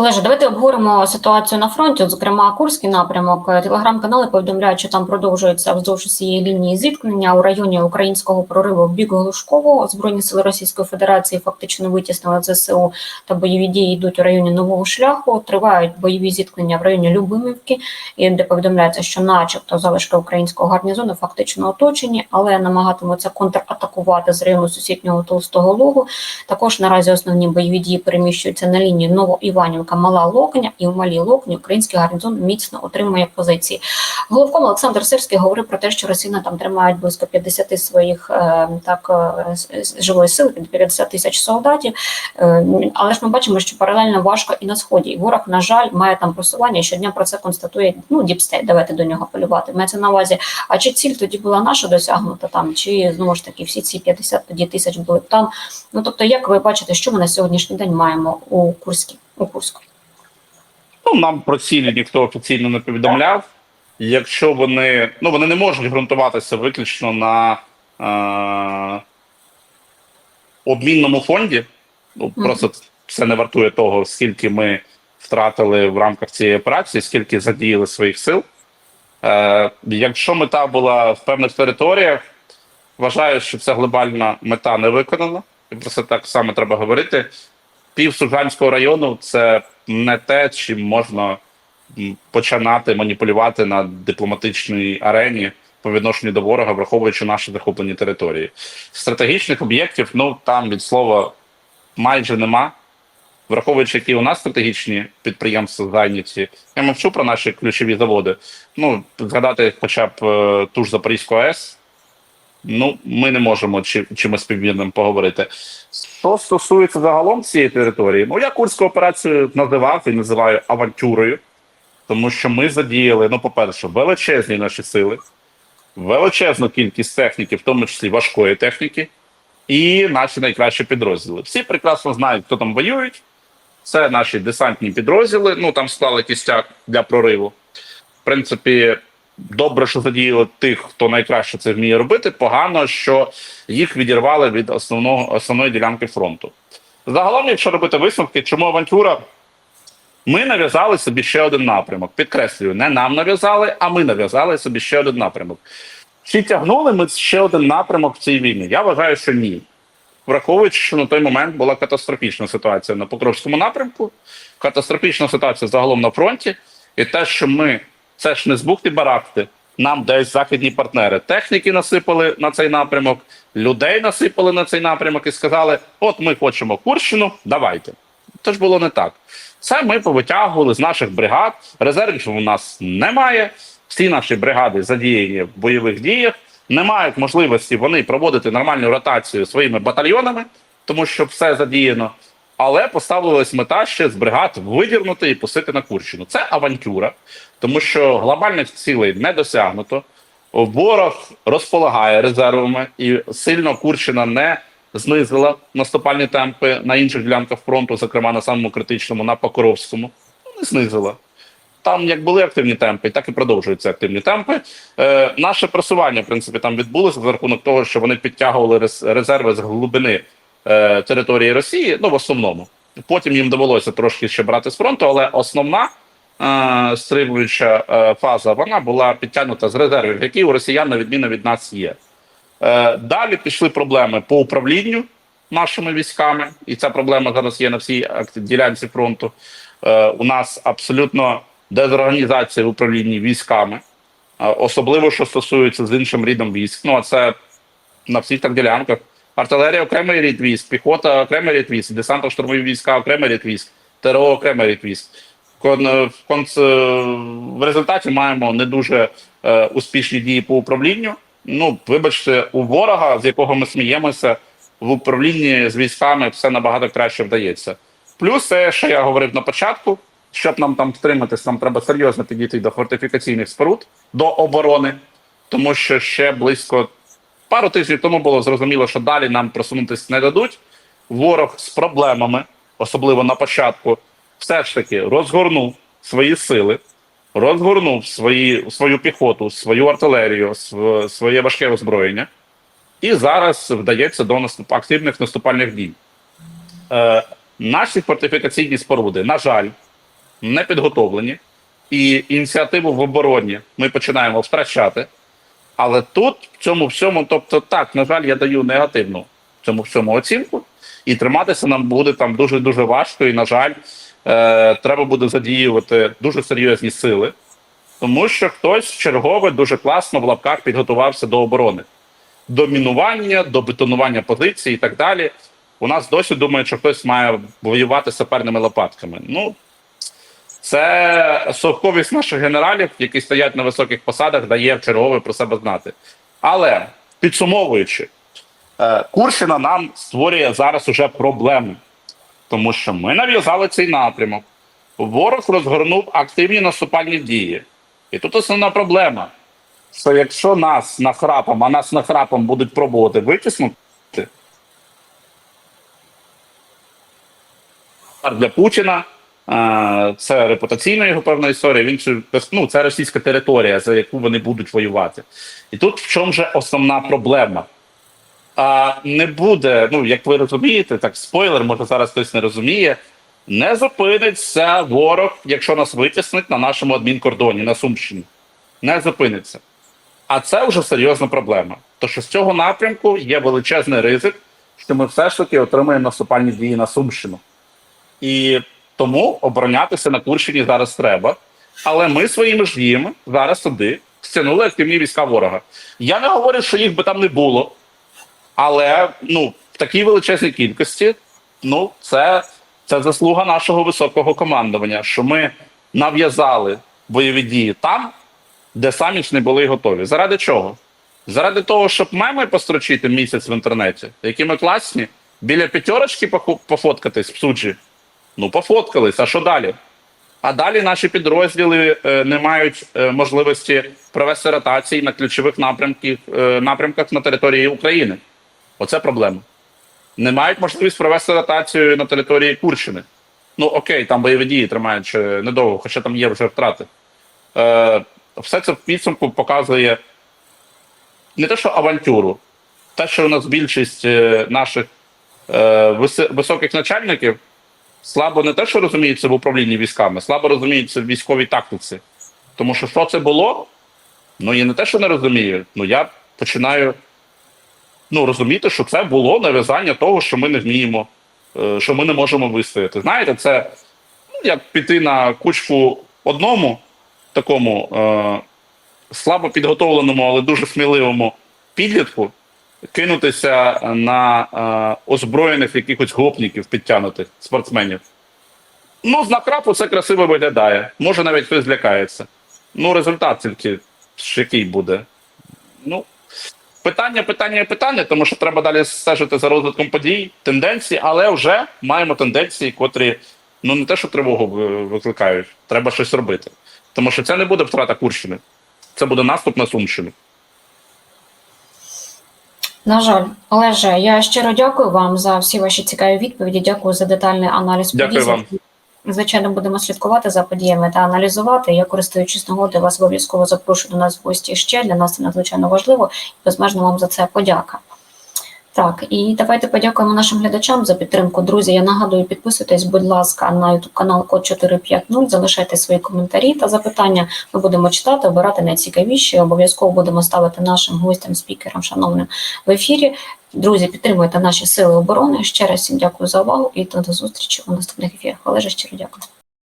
Олеже, давайте обговоримо ситуацію на фронті, зокрема Курський напрямок. Телеграм-канали повідомляють, що там продовжується вздовж цієї лінії зіткнення у районі українського прориву в бік Глушково. Збройні сили Російської Федерації фактично витіснили ЗСУ та бойові дії йдуть у районі нового шляху. Тривають бойові зіткнення в районі Любимівки, і де повідомляється, що, начебто, залишки українського гарнізону фактично оточені, але намагатимуться контратакувати з району сусіднього Толстого Лугу. Також наразі основні бойові дії переміщуються на лінії Новоіванівка, Мала Локня і в Малій Локні український гарнізон міцно отримує позиції. Головком Олександр Сирський говорив про те, що Росіяни там тримають близько 50 своїх е, так е, живої сили, 50 тисяч солдатів. Е, але ж ми бачимо, що паралельно важко і на сході. Ворог, на жаль, має там просування. Щодня про це констатує ну діпстейт. Давайте до нього полювати. Мається на увазі. А чи ціль тоді була наша досягнута там, чи знову ж таки всі ці 50 тоді тисяч були там? Ну тобто, як ви бачите, що ми на сьогоднішній день маємо у Курській Курську? Ну, нам про цілі ніхто офіційно не повідомляв. Якщо вони. Ну, вони не можуть ґрунтуватися виключно на е- обмінному фонді. Ну, просто це не вартує того, скільки ми втратили в рамках цієї операції, скільки задіяли своїх сил. Е- якщо мета була в певних територіях, вважаю, що ця глобальна мета не виконана. І про це так само треба говорити. Пів Сужанського району це не те, чим можна починати маніпулювати на дипломатичній арені по відношенню до ворога, враховуючи наші захоплені території. Стратегічних об'єктів, ну там від слова майже нема. Враховуючи, які у нас стратегічні підприємства зайняті, я мовчу про наші ключові заводи. Ну, згадати хоча б е, ту ж Запорізьку АЕС, ну, ми не можемо чи, чимось співмірним поговорити. Що стосується загалом цієї території, ну я курську операцію називав і називаю авантюрою, тому що ми задіяли, ну, по-перше, величезні наші сили, величезну кількість техніки, в тому числі важкої техніки, і наші найкращі підрозділи. Всі прекрасно знають, хто там воюють. Це наші десантні підрозділи. Ну там склали кістяк для прориву. В принципі, добре, що задіяли тих, хто найкраще це вміє робити. Погано, що їх відірвали від основного основної ділянки фронту. Загалом, якщо робити висновки, чому авантюра? Ми нав'язали собі ще один напрямок. Підкреслюю, не нам нав'язали, а ми нав'язали собі ще один напрямок. Чи тягнули ми ще один напрямок в цій війні? Я вважаю, що ні. Враховуючи, що на той момент була катастрофічна ситуація на Покровському напрямку, катастрофічна ситуація загалом на фронті, і те, що ми це ж не з бухти барахти, нам десь західні партнери техніки насипали на цей напрямок, людей насипали на цей напрямок і сказали: от ми хочемо Курщину, давайте. Це ж було не так. Це ми повитягували з наших бригад. Резервів у нас немає. Всі наші бригади задіяні в бойових діях, не мають можливості вони проводити нормальну ротацію своїми батальйонами, тому що все задіяно. Але поставилась мета ще з бригад видірнути і пустити на Курщину. Це авантюра, тому що глобальних цілей не досягнуто. Ворог розполагає резервами, і сильно Курщина не знизила наступальні темпи на інших ділянках фронту, зокрема на самому критичному, на Покровському. Ну, Не знизила. Там як були активні темпи, так і продовжуються активні темпи. Е, наше просування, в принципі, там відбулося за рахунок того, що вони підтягували резерви з глибини е, території Росії, ну в основному. Потім їм довелося трошки ще брати з фронту, але основна стримуюча е, фаза вона була підтягнута з резервів, які у росіян, на відміну від нас, є. Е, далі пішли проблеми по управлінню нашими військами, і ця проблема зараз є на всій ділянці фронту. Е, у нас абсолютно дезорганізація в управлінні військами, е, особливо що стосується з іншим рідом військ. Ну а це на всіх так ділянках. Артилерія окремий рід військ, піхота окремий рід військ, десантно-штурмові війська окремий рід військ, ТРО окремий рід військ. Е, в, результаті маємо не дуже е, успішні дії по управлінню. Ну, вибачте, у ворога, з якого ми сміємося, в управлінні з військами все набагато краще вдається. Плюс це, що я говорив на початку, щоб нам там втриматись, нам треба серйозно підійти до фортифікаційних споруд, до оборони, тому що ще близько пару тижнів тому було зрозуміло, що далі нам просунутися не дадуть. Ворог з проблемами, особливо на початку, все ж таки розгорнув свої сили, розгорнув свої, свою піхоту, свою артилерію, св- своє важке озброєння, і зараз вдається до наступ, активних наступальних дій. Е, наші фортифікаційні споруди, на жаль, не підготовлені, і ініціативу в обороні ми починаємо втрачати. Але тут в цьому всьому, тобто, так, на жаль, я даю негативну цьому всьому оцінку, і триматися нам буде там дуже дуже важко. І, на жаль, е, треба буде задіювати дуже серйозні сили, тому що хтось чергове дуже класно в лапках підготувався до оборони, до мінування, до бетонування позицій і так далі. У нас досі думають, що хтось має воювати саперними лопатками. Ну, це совковість наших генералів, які стоять на високих посадах, дає чергове про себе знати. Але підсумовуючи, е, Курщина нам створює зараз уже проблеми, тому що ми нав'язали цей напрямок. Ворог розгорнув активні наступальні дії. І тут основна проблема: що якщо нас нахрапом, а нас нахрапом будуть пробувати витиснути, для Путіна. Це репутаційна його певна історія. Він ну, це російська територія, за яку вони будуть воювати. І тут в чому же основна проблема? А, не буде, ну як ви розумієте, так спойлер, може зараз хтось не розуміє. Не зупиниться ворог, якщо нас витіснить на нашому адмінкордоні на Сумщині. Не зупиниться. А це вже серйозна проблема. Тому що з цього напрямку є величезний ризик, що ми все ж таки отримаємо наступальні дії на Сумщину. І тому оборонятися на Курщині зараз треба. Але ми своїми ж діями зараз туди стягнули активні війська ворога. Я не говорю, що їх би там не було, але ну, в такій величезній кількості ну, це, це заслуга нашого високого командування, що ми нав'язали бойові дії там, де самі ж не були готові. Заради чого? Заради того, щоб меми построчити місяць в інтернеті, які ми класні, біля п'ятерочки пофоткатись в суджі. Ну, пофоткались, а що далі? А далі наші підрозділи е, не мають е, можливості провести ротації на ключових напрямків, е, напрямках на території України. Оце проблема. Не мають можливість провести ротацію на території Курщини. Ну окей, там бойові дії тримають недовго, хоча там є вже втрати. Е, все це в підсумку показує не те, що авантюру, те, що у нас більшість е, наших е, високих начальників слабо не те, що розуміються в управлінні військами, слабо розуміються в військовій тактиці. Тому що що це було? Ну я не те, що не розумію. Ну я починаю ну, розуміти, що це було нав'язання того, що ми не вміємо, е, що ми не можемо вистояти. Знаєте, це ну, як піти на кучку одному такому е, слабо підготовленому, але дуже сміливому підлітку, кинутися на е, озброєних якихось гопників підтягнутих спортсменів. Ну, з накрапу це красиво виглядає. Може, навіть хтось злякається. Ну, результат тільки який буде. Ну, питання, питання і питання, тому що треба далі стежити за розвитком подій, тенденцій, але вже маємо тенденції, котрі ну не те, що тривогу викликають, треба щось робити. Тому що це не буде втрата Курщини, це буде наступ на Сумщину. На жаль, Олеже, я щиро дякую вам за всі ваші цікаві відповіді. Дякую за детальний аналіз Дякую вам. Звичайно, будемо слідкувати за подіями та аналізувати. Я користуючись нагодою, вас обов'язково запрошую до нас в гості ще. Для нас це надзвичайно важливо і безмежно вам за це подяка. Так, і давайте подякуємо нашим глядачам за підтримку. Друзі, я нагадую, підписуйтесь, будь ласка, на YouTube канал Код 450, залишайте свої коментарі та запитання. Ми будемо читати, обирати найцікавіші. Обов'язково будемо ставити нашим гостям, спікерам, шановним в ефірі. Друзі, підтримуйте наші сили оборони. Ще раз всім дякую за увагу і до зустрічі у наступних ефірах. Олеже, щиро дякую.